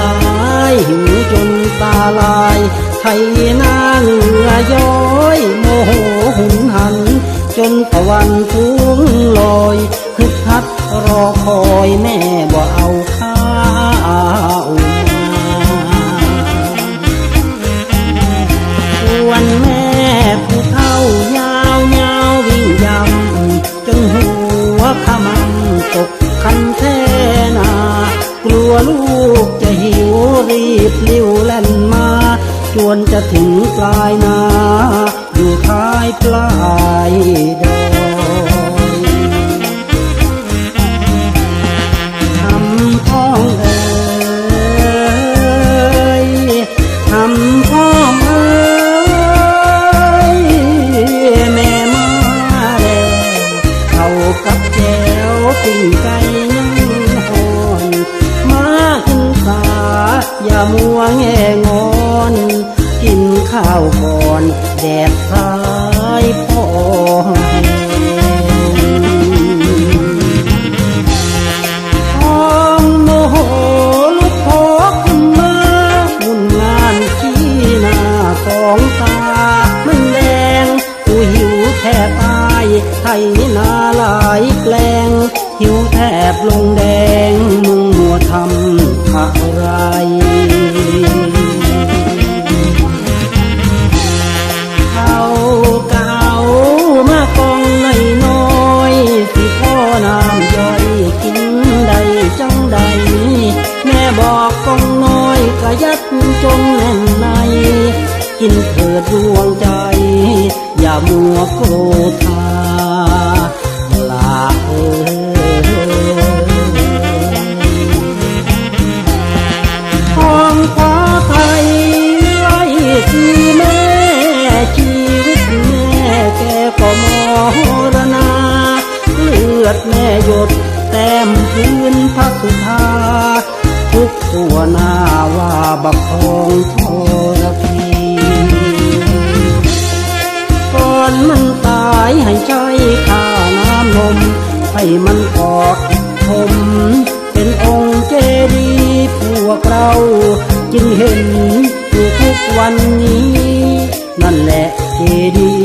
ตายหิวจนตาลายไทยน้าเหงื่อย้อยโมโห บลิ้วแล่นมาจวนจะถึงปลายนา อยู่ท้ายปลายดอยทำพ้องเอ่ยทำพ้องเอ่ยแม่มาแล้วเข้ากับแก้วปิ้งไก่ยัง อย่ามัวแง่งอน กินข้าวก่อนแดดสายพอแหงท้องโมโหลุกโผขึ้นมาวุ่นงานขี้หน้าสองตามันแดงกูหิวแทบตายไทยนาหลายแกลงหิวแทบลงแดง องน้อยกะยัดจงแน่นในกินเถิดดวงใจ อย่ามัวโกรธาลาเอ่ยทองฟ้าไทยไล่ที่แม่ชีวิตแม่แกก็มรณาเลือดแม่หยดแต้มพื้นพระสุธา ทุกตัวหน้าว่าบักทองทรพีก่อนมันตายให้ใจข้าน้ำนมให้มันกอดผมเป็นองค์เจดีพวกเราจึงเห็นอยู่ทุกวันนี้ นั่นแหละเจดี